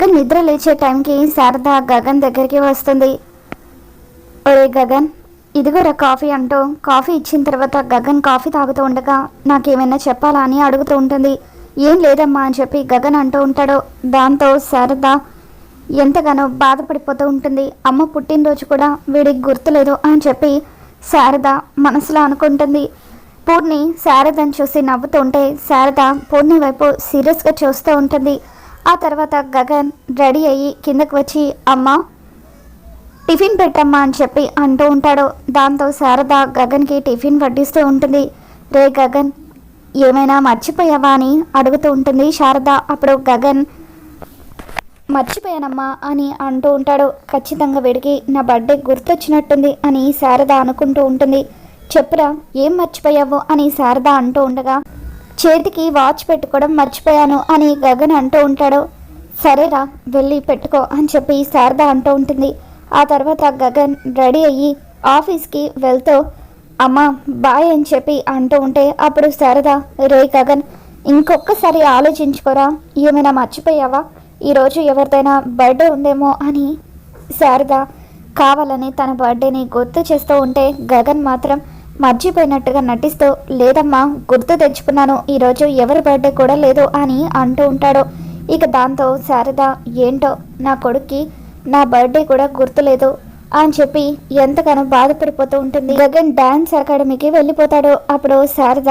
గగన్ నిద్ర లేచే టైంకి శారద గగన్ దగ్గరికి వస్తుంది. ఒరే గగన్ ఇదిగోరా కాఫీ అంటూ కాఫీ ఇచ్చిన తర్వాత గగన్ కాఫీ తాగుతూ ఉండగా నాకేమైనా చెప్పాలా అని అడుగుతూ ఉంటుంది. ఏం లేదమ్మా అని చెప్పి గగన్ అంటూ ఉంటాడు. దాంతో శారద ఎంతగానో బాధపడిపోతూ ఉంటుంది. అమ్మ పుట్టినరోజు కూడా వీడికి గుర్తులేదు అని చెప్పి శారద మనసులో అనుకుంటుంది. పూర్ణి శారదని చూసి నవ్వుతూ ఉంటే శారద పూర్ణి వైపు సీరియస్గా చూస్తూ ఉంటుంది. ఆ తర్వాత గగన్ రెడీ అయ్యి కిందకు వచ్చి అమ్మ టిఫిన్ పెట్టమ్మా అని చెప్పి అంటూ ఉంటాడు. దాంతో శారద గగన్కి టిఫిన్ వడ్డిస్తూ ఉంటుంది. రే గగన్ ఏమైనా మర్చిపోయావా అని అడుగుతూ ఉంటుంది శారద. అప్పుడు గగన్ మర్చిపోయానమ్మా అని అంటూ ఉంటాడు. ఖచ్చితంగా వీడికి నా బర్త్డే గుర్తొచ్చినట్టుంది అని శారద అనుకుంటూ ఉంటుంది. చెప్పురా ఏం మర్చిపోయావు అని శారద అంటూ ఉండగా చేతికి వాచ్ పెట్టుకోవడం మర్చిపోయాను అని గగన్ అంటూ ఉంటాడు. సరేరా వెళ్ళి పెట్టుకో అని చెప్పి శారద అంటూ ఉంటుంది. ఆ తర్వాత గగన్ రెడీ అయ్యి ఆఫీస్కి వెళ్తూ అమ్మా బాయ్ అని చెప్పి అంటూ ఉంటే అప్పుడు శారద రే గగన్ ఇంకొకసారి ఆలోచించుకోరా ఏమైనా మర్చిపోయావా? ఈరోజు ఎవరిదైనా బర్త్డే ఉందేమో అని శారద కావాలని తన బర్త్డేని గుర్తు చేస్తూ ఉంటే గగన్ మాత్రం మర్చిపోయినట్టుగా నటిస్తూ లేదమ్మా గుర్తు తెచ్చుకున్నాను ఈరోజు ఎవరి బర్త్డే కూడా లేదు అని అంటూ ఉంటాడు. ఇక దాంతో శారద ఏంటో నా కొడుక్కి నా బర్త్డే కూడా గుర్తులేదు అని చెప్పి ఎంతగానో బాధపడిపోతూ ఉంటుంది. గగన్ డాన్స్ అకాడమీకి వెళ్ళిపోతాడు. అప్పుడు శారద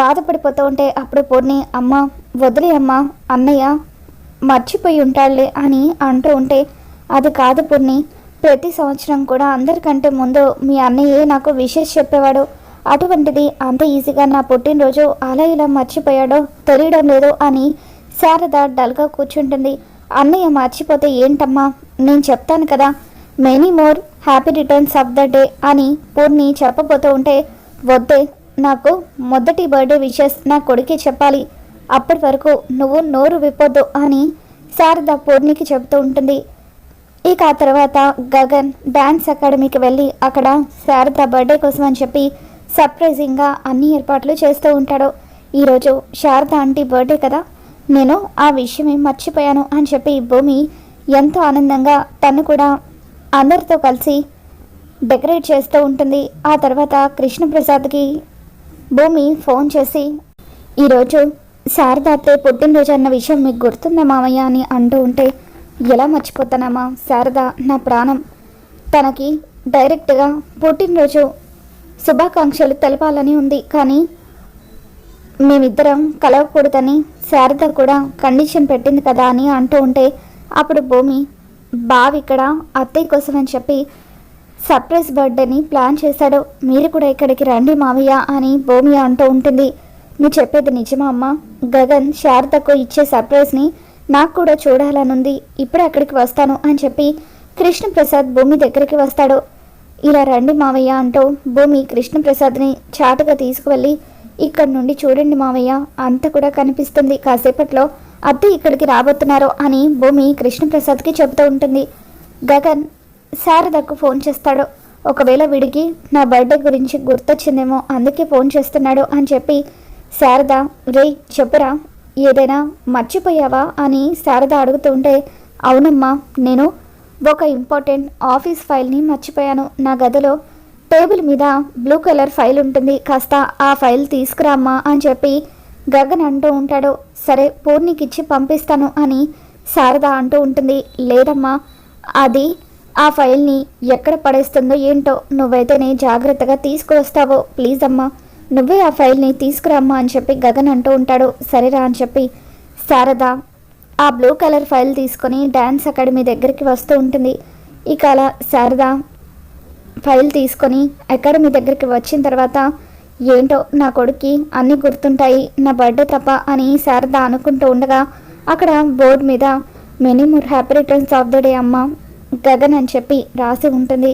బాధపడిపోతూ ఉంటే అప్పుడు పూర్ణి అమ్మ వదిలే అమ్మ అన్నయ్య మర్చిపోయి ఉంటాడులే అని అంటూ ఉంటే అది కాదు పూర్ణి ప్రతి సంవత్సరం కూడా అందరికంటే ముందు మీ అన్నయ్యే నాకు విషెస్ చెప్పేవాడు. అటువంటిది అంత ఈజీగా నా పుట్టినరోజు అలా ఇలా మర్చిపోయాడో తెలియడం లేదు అని శారద డల్గా కూర్చుంటుంది. అన్నయ్య మర్చిపోతే ఏంటమ్మా? నేను చెప్తాను కదా. Many more happy returns of the day అని పూర్ణి చెప్పబోతూ ఉంటే వద్దే నాకు మొదటి బర్త్డే విషెస్ నా కొడుకే చెప్పాలి. అప్పటి వరకు నువ్వు నోరు విప్పొద్దు అని శారద పూర్ణికి చెబుతూ ఉంటుంది. ఇక ఆ తర్వాత గగన్ డ్యాన్స్ అకాడమీకి వెళ్ళి అక్కడ శారద బర్త్డే కోసం అని చెప్పి సర్ప్రైజింగ్గా అన్ని ఏర్పాట్లు చేస్తూ ఉంటాడు. ఈరోజు శారద ఆంటీ బర్త్డే కదా నేను ఆ విషయమే మర్చిపోయాను అని చెప్పి భూమి ఎంతో ఆనందంగా తను కూడా అందరితో కలిసి డెకరేట్ చేస్తూ ఉంటుంది. ఆ తర్వాత కృష్ణప్రసాద్కి భూమి ఫోన్ చేసి ఈరోజు శారద అత్తే పుట్టినరోజు అన్న విషయం మీకు గుర్తుందా మామయ్య? అని అంటూ ఉంటే ఎలా మర్చిపోతానమ్మా? శారద నా ప్రాణం. తనకి డైరెక్ట్గా పుట్టినరోజు శుభాకాంక్షలు తెలపాలని ఉంది. కానీ మేమిద్దరం కలవకూడదని శారద కూడా కండిషన్ పెట్టింది కదా అని అంటూ ఉంటే అప్పుడు భూమి బావి ఇక్కడ అత్తయ్య కోసం అని చెప్పి సర్ప్రైజ్ బర్త్డేని ప్లాన్ చేశాడు. మీరు కూడా ఇక్కడికి రండి మావయ్య అని భూమి అంటూ ఉంటుంది. నువ్వు చెప్పేది నిజమా అమ్మ? గగన్ శారదకు ఇచ్చే సర్ప్రైజ్ని నాకు కూడా చూడాలనుంది. ఇప్పుడే అక్కడికి వస్తాను అని చెప్పి కృష్ణప్రసాద్ భూమి దగ్గరికి వస్తాడు. ఇలా రండి మావయ్య అంటూ భూమి కృష్ణప్రసాద్ని చాటుగా తీసుకువెళ్ళి ఇక్కడ నుండి చూడండి మావయ్య అంత కూడా కనిపిస్తుంది. కాసేపట్లో అత్త ఇక్కడికి రాబోతున్నారు అని భూమి కృష్ణప్రసాద్కి చెబుతూ ఉంటుంది. గగన్ శారదకు ఫోన్ చేస్తాడు. ఒకవేళ వీడికి నా బర్త్డే గురించి గుర్తొచ్చిందేమో అందుకే ఫోన్ చేస్తున్నాడు అని చెప్పి శారద రే చెప్పురా ఏదైనా మర్చిపోయావా అని శారద అడుగుతుంటే అవునమ్మా నేను ఒక ఇంపార్టెంట్ ఆఫీస్ ఫైల్ని మర్చిపోయాను. నా గదిలో టేబుల్ మీద బ్లూ కలర్ ఫైల్ ఉంటుంది. కాస్త ఆ ఫైల్ తీసుకురామ్మా అని చెప్పి గగన్ అంటూ ఉంటాడు. సరే పూర్ణికిచ్చి పంపిస్తాను అని శారద అంటూ ఉంటుంది. లేదమ్మా అది ఆ ఫైల్ని ఎక్కడ పడేస్తుందో ఏంటో నువ్వైతేనే జాగ్రత్తగా తీసుకువస్తావో. ప్లీజ్ అమ్మా. నువ్వే ఆ ఫైల్ని తీసుకురమ్మా అని చెప్పి గగన్ అంటూ ఉంటాడు. సరేరా అని చెప్పి శారద ఆ బ్లూ కలర్ ఫైల్ తీసుకొని డ్యాన్స్ అకాడమీ దగ్గరికి వస్తూ ఉంటుంది. ఇక అలా శారద ఫైల్ తీసుకొని అకాడమీ దగ్గరికి వచ్చిన తర్వాత ఏంటో నా కొడుక్కి అన్నీ గుర్తుంటాయి నా బర్త్డే తప్ప అని శారద అనుకుంటూ ఉండగా అక్కడ బోర్డు మీద many more happy returns of the day అమ్మ గగన్ అని చెప్పి రాసి ఉంటుంది.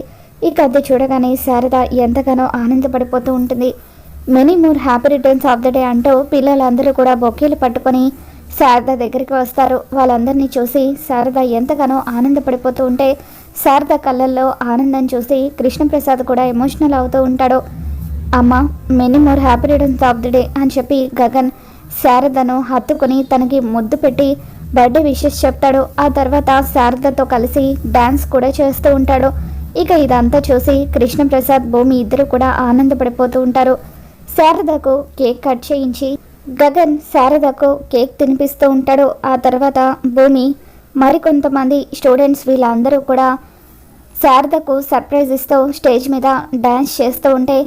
ఇక అది చూడగానే శారద ఎంతగానో ఆనందపడిపోతూ ఉంటుంది. Many more happy returns of the day అంటూ పిల్లలందరూ కూడా బొకేలు పట్టుకొని శారద దగ్గరికి వస్తారు. వాళ్ళందరినీ చూసి శారద ఎంతగానో ఆనందపడిపోతూ ఉంటే శారద కళ్ళల్లో ఆనందం చూసి కృష్ణప్రసాద్ కూడా ఎమోషనల్ అవుతూ ఉంటాడు. అమ్మ many more happy returns of the day అని చెప్పి గగన్ శారదను హత్తుకొని తనకి ముద్దు పెట్టి బర్త్డే విషెస్ చెప్తాడు. ఆ తర్వాత శారదతో కలిసి డ్యాన్స్ కూడా చేస్తూ ఉంటాడు. ఇక ఇదంతా చూసి కృష్ణప్రసాద్ భూమి ఇద్దరు కూడా ఆనందపడిపోతూ ఉంటారు. శారదకు కేక్ కట్ చేయించి గగన్ శారదకు కేక్ తినిపిస్తూ ఉంటాడు. ఆ తర్వాత భూమి మరికొంతమంది స్టూడెంట్స్ వీళ్ళందరూ కూడా శారదకు సర్ప్రైజ్ ఇస్తూ స్టేజ్ మీద డ్యాన్స్ చేస్తూ ఉంటే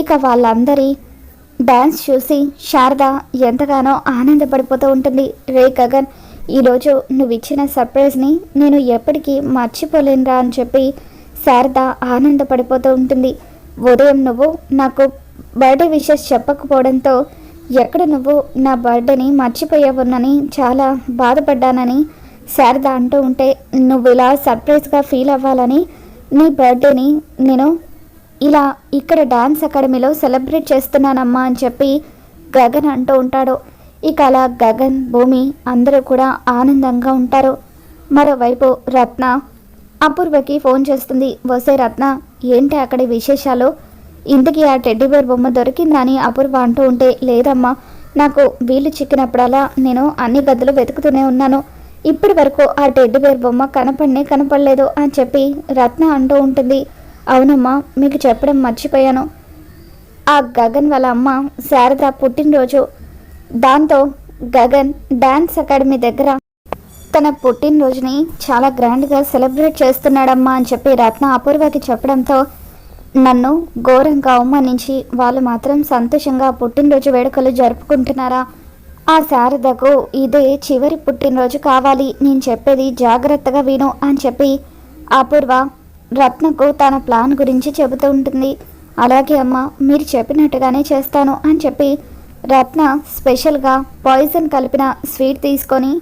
ఇక వాళ్ళందరి డ్యాన్స్ చూసి శారద ఎంతగానో ఆనందపడిపోతూ ఉంటుంది. రే గగన్ ఈరోజు నువ్వు ఇచ్చిన సర్ప్రైజ్ని నేను ఎప్పటికీ మర్చిపోలేనురా అని చెప్పి శారద ఆనందపడిపోతూ ఉంటుంది. ఉదయం నువ్వు నాకు బర్త్డే విషెస్ చెప్పకపోవడంతో ఎక్కడ నువ్వు నా బర్త్డేని మర్చిపోయావునని చాలా బాధపడ్డానని శారద అంటూ ఉంటే నువ్వు ఇలా సర్ప్రైజ్గా ఫీల్ అవ్వాలని నీ బర్త్డేని నేను ఇలా ఇక్కడ డాన్స్ అకాడమీలో సెలబ్రేట్ చేస్తున్నానమ్మా అని చెప్పి గగన్ అంటూ ఉంటాడు. ఇక అలా గగన్ భూమి అందరూ కూడా ఆనందంగా ఉంటారు. మరోవైపు రత్న అపూర్వకి ఫోన్ చేస్తుంది. వసే రత్న ఏంటి అక్కడి విశేషాలు? ఇంతకీ ఆ టెడ్డీ బేర్ బొమ్మ దొరికిందని అపూర్వ అంటూ ఉంటే లేదమ్మా నాకు వీలు చిక్కినప్పుడల్లా నేను అన్ని గదులు వెతుకుతూనే ఉన్నాను. ఇప్పటి వరకు ఆ టెడ్డీ బేర్ బొమ్మ కనపడనే కనపడలేదు అని చెప్పి రత్న అంటూ ఉంటుంది. అవునమ్మా మీకు చెప్పడం మర్చిపోయాను. ఆ గగన్ వాళ్ళ అమ్మ శారద పుట్టినరోజు. దాంతో గగన్ డ్యాన్స్ అకాడమీ దగ్గర తన పుట్టినరోజుని చాలా గ్రాండ్గా సెలబ్రేట్ చేస్తున్నాడమ్మా అని చెప్పి రత్న అపూర్వకి చెప్పడంతో నన్ను ఘోరంగా అవమానించి వాళ్ళు మాత్రం సంతోషంగా పుట్టినరోజు వేడుకలు జరుపుకుంటున్నారా? ఆ శారదకు ఇదే చివరి పుట్టినరోజు కావాలి. నేను చెప్పేది జాగ్రత్తగా విను అని చెప్పి అపూర్వ రత్నకు తన ప్లాన్ గురించి చెబుతూ ఉంటుంది. అలాగే అమ్మ మీరు చెప్పినట్టుగానే చేస్తాను అని చెప్పి రత్న స్పెషల్గా పాయిజన్ కలిపిన స్వీట్ తీసుకొని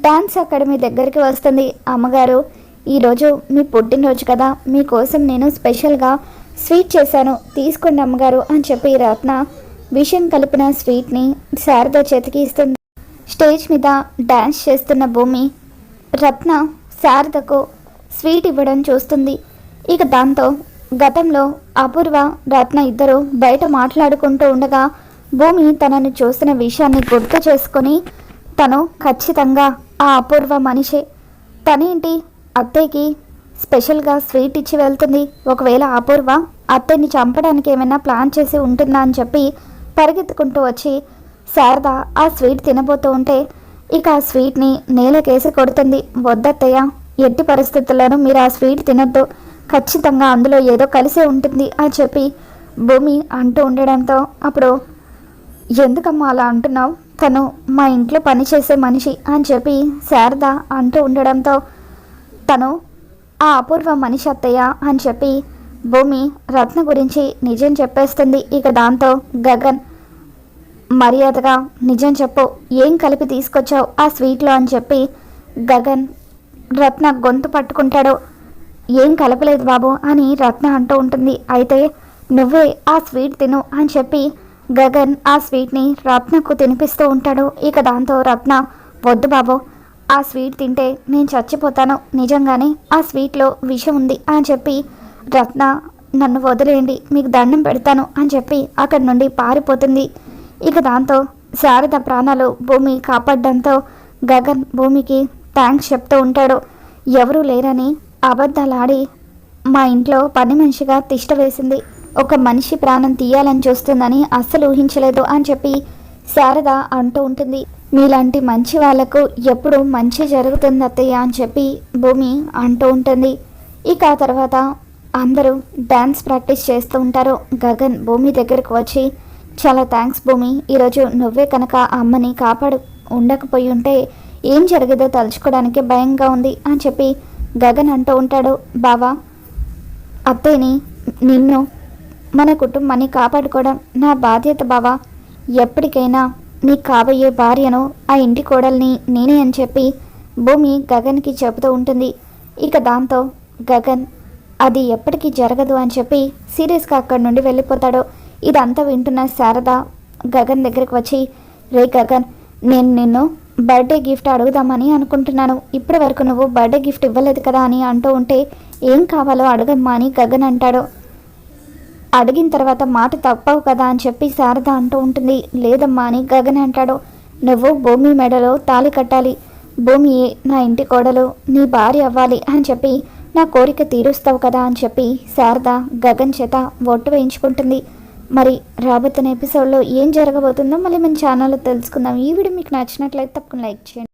డాన్స్ అకాడమీ దగ్గరికి వస్తుంది. అమ్మగారు ఈరోజు మీ పుట్టినరోజు కదా. మీకోసం నేను స్పెషల్గా స్వీట్ చేశాను తీసుకోండి అమ్మగారు అని చెప్పి రత్న విషయం కలిపిన స్వీట్ని శారద చేతికి ఇస్తుంది. స్టేజ్ మీద డాన్స్ చేస్తున్న భూమి రత్న శారదకు స్వీట్ ఇవ్వడం చూస్తుంది. ఇక దాంతో గతంలో అపూర్వ రత్న ఇద్దరు బయట మాట్లాడుకుంటూ ఉండగా భూమి తనను చూసిన విషయాన్ని గుర్తు చేసుకొని తను ఖచ్చితంగా ఆ అపూర్వ మనిషే. తనేంటి అత్తయ్యకి స్పెషల్గా స్వీట్ ఇచ్చి వెళ్తుంది. ఒకవేళ అపూర్వ అత్తయ్యని చంపడానికి ఏమైనా ప్లాన్ చేసి ఉంటుందా అని చెప్పి పరిగెత్తుకుంటూ వచ్చి శారద ఆ స్వీట్ తినబోతూ ఉంటే ఇక ఆ స్వీట్ని నేలకేసి కొడుతుంది. వద్దత్తయ్య ఎట్టి పరిస్థితుల్లోనూ మీరు ఆ స్వీట్ తినొద్దు. ఖచ్చితంగా అందులో ఏదో కలిసే ఉంటుంది అని చెప్పి భూమి అంటూ ఉండడంతో అప్పుడు ఎందుకమ్మా అలా అంటున్నావు? తను మా ఇంట్లో పనిచేసే మనిషి అని చెప్పి శారద అంటూ ఉండడంతో తను ఆ అపూర్వ మనిషి అత్తయ్య అని చెప్పి భూమి రత్న గురించి నిజం చెప్పేస్తుంది. ఇక దాంతో గగన్ మర్యాదగా నిజం చెప్పు ఏం కలిపి తీసుకొచ్చావు ఆ స్వీట్లో అని చెప్పి గగన్ రత్న గొంతు పట్టుకుంటాడు. ఏం కలపలేదు బాబు అని రత్న అంటూ ఉంటుంది. అయితే నువ్వే ఆ స్వీట్ తిను అని చెప్పి గగన్ ఆ స్వీట్ని రత్నకు తినిపిస్తూ ఉంటాడు. ఇక దాంతో రత్న వద్దు బాబు ఆ స్వీట్ తింటే నేను చచ్చిపోతాను. నిజంగానే ఆ స్వీట్లో విషం ఉంది అని చెప్పి రత్న నన్ను వదిలేయండి మీకు దండం పెడతాను అని చెప్పి అక్కడి నుండి పారిపోతుంది. ఇక దాంతో శారద ప్రాణాలు భూమి కాపాడడంతో గగన్ భూమికి థ్యాంక్స్ చెప్తూ ఉంటాడు. ఎవరూ లేరని అబద్ధాలాడి మా ఇంట్లో పని మనిషిగా తిష్ట వేసింది. ఒక మనిషి ప్రాణం తీయాలని చూస్తుందని అస్సలు ఊహించలేదు అని చెప్పి శారద అంటూ ఉంటుంది. మీలాంటి మంచి వాళ్ళకు ఎప్పుడు మంచి జరుగుతుంది అత్తయ్య అని చెప్పి భూమి అంటూ ఉంటుంది. ఇక ఆ తర్వాత అందరూ డ్యాన్స్ ప్రాక్టీస్ చేస్తూ ఉంటారు. గగన్ భూమి దగ్గరకు వచ్చి చాలా థ్యాంక్స్ భూమి ఈరోజు నువ్వే కనుక అమ్మని కాపాడు ఉండకపోయి ఉంటే ఏం జరిగేదో తలుచుకోవడానికి భయంగా ఉంది అని చెప్పి గగన్ అంటూ ఉంటాడు. బావా అత్తయ్యని నిన్ను మన కుటుంబాన్ని కాపాడుకోవడం నా బాధ్యత బావా. ఎప్పటికైనా మీకు కాబోయే భార్యను ఆ ఇంటి కోడల్ని నేనే అని చెప్పి భూమి గగన్కి చెబుతూ ఉంటుంది. ఇక దాంతో గగన్ అది ఎప్పటికీ జరగదు అని చెప్పి సీరియస్గా అక్కడి నుండి వెళ్ళిపోతాడు. ఇదంతా వింటున్న శారద గగన్ దగ్గరికి వచ్చి రే గగన్ నేను నిన్ను బర్త్డే గిఫ్ట్ అడుగుదామని అనుకుంటున్నాను. ఇప్పటి వరకు నువ్వు బర్త్డే గిఫ్ట్ ఇవ్వలేదు కదా అని అంటూ ఉంటే ఏం కావాలో అడగమ్మా అని గగన్ అంటాడు. అడిగిన తర్వాత మాట తప్పవు కదా అని చెప్పి శారద అంటూ ఉంటుంది. లేదమ్మా అని గగన్ అంటాడు. నువ్వు భూమి మెడలో తాళి కట్టాలి. భూమి నా ఇంటి కోడలు నీ భార్య అవ్వాలి అని చెప్పి నా కోరిక తీరుస్తావు కదా అని చెప్పి శారద గగన్ చేత ఒట్టు వేయించుకుంటుంది. మరి రాబోతున్న ఎపిసోడ్లో ఏం జరగబోతుందో మళ్ళీ మన ఛానల్లో తెలుసుకుందాం. ఈ వీడియో మీకు నచ్చినట్లయితే తప్పకుండా లైక్ చేయండి.